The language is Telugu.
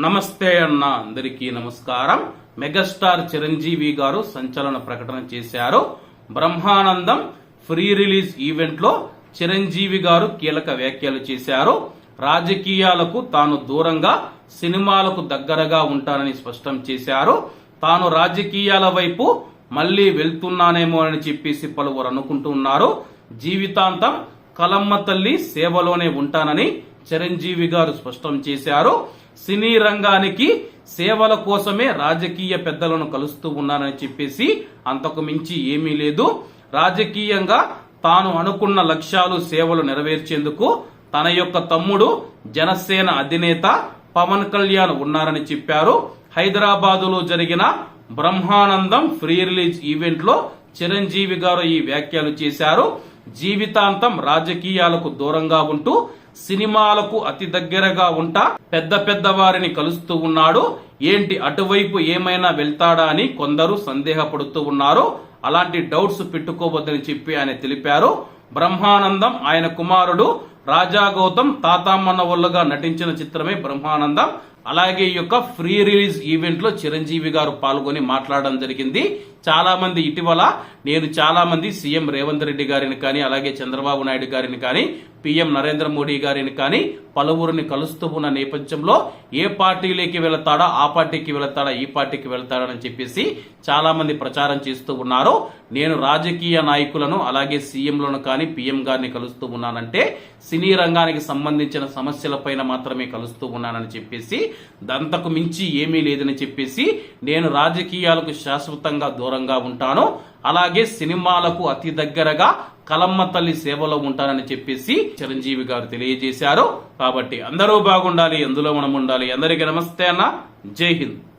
నమస్తే అన్న అందరికీ నమస్కారం. మెగాస్టార్ చిరంజీవి గారు సంచలన ప్రకటన చేశారు. బ్రహ్మానందం ఫ్రీ రిలీజ్ ఈవెంట్లో చిరంజీవి గారు కీలక వ్యాఖ్యలు చేశారు. రాజకీయాలకు తాను దూరంగా సినిమాలకు దగ్గరగా ఉంటానని స్పష్టం చేశారు. తాను రాజకీయాల వైపు మళ్ళీ వెళ్తున్నానేమో అని చెప్పేసి పలువురు అనుకుంటున్నారు జీవితాంతం కలమ్మ తల్లి సేవలోనే ఉంటానని చిరంజీవి గారు స్పష్టం చేశారు. సినీ రంగానికి సేవల కోసమే రాజకీయ పెద్దలను కలుస్తూ ఉన్నానని చెప్పేసి అంతకు మించి ఏమీ లేదు. రాజకీయంగా తాను అనుకున్న లక్ష్యాలు సేవలు నెరవేర్చేందుకు తన యొక్క తమ్ముడు జనసేన అధినేత పవన్ కళ్యాణ్ ఉన్నారని చెప్పారు. హైదరాబాదులో జరిగిన బ్రహ్మానందం ఫ్రీ రిలీజ్ ఈవెంట్లో చిరంజీవి గారు ఈ వ్యాఖ్యలు చేశారు. జీవితాంతం రాజకీయాలకు దూరంగా ఉంటూ సినిమాలకు అతి దగ్గరగా ఉంటా పెద్ద పెద్ద వారిని కలుస్తూ ఉన్నాడు. ఏంటి అటువైపు ఏమైనా వెళ్తాడా అని కొందరు సందేహపడుతూ ఉన్నారు. అలాంటి డౌట్స్ పెట్టుకోవద్దని చెప్పి ఆయన తెలిపారు. బ్రహ్మానందం ఆయన కుమారుడు రాజా గౌతమ్ తాతామన్న ఒళ్ళుగా నటించిన చిత్రమే బ్రహ్మానందం. అలాగే ఈ యొక్క ఫ్రీ రిలీజ్ ఈవెంట్లో చిరంజీవి గారు పాల్గొని మాట్లాడడం జరిగింది. చాలా మంది ఇటీవల నేను చాలా మంది సీఎం రేవంత్ రెడ్డి గారిని కానీ అలాగే చంద్రబాబు నాయుడు గారిని కానీ పీఎం నరేంద్ర మోడీ గారిని కానీ పలువురిని కలుస్తూ ఉన్న నేపథ్యంలో ఏ పార్టీలోకి వెళతాడా ఆ పార్టీకి వెళతాడా ఈ పార్టీకి వెళతాడని చెప్పేసి చాలా మంది ప్రచారం చేస్తూ ఉన్నారు. నేను రాజకీయ నాయకులను అలాగే సీఎంలను కానీ పీఎం గారిని కలుస్తూ ఉన్నానంటే సినీ రంగానికి సంబంధించిన సమస్యలపైన మాత్రమే కలుస్తూ ఉన్నానని చెప్పేసి దంతకు మించి ఏమీ లేదని చెప్పేసి నేను రాజకీయాలకు శాశ్వతంగా దూరంగా ఉంటాను. అలాగే సినిమాలకు అతి దగ్గరగా కలమ్మ తల్లి సేవలో ఉంటానని చెప్పేసి చిరంజీవి గారు తెలియజేశారు. కాబట్టి అందరూ బాగుండాలి ఎందులో మనం ఉండాలి. అందరికీ నమస్తే అన్న. జై హింద్.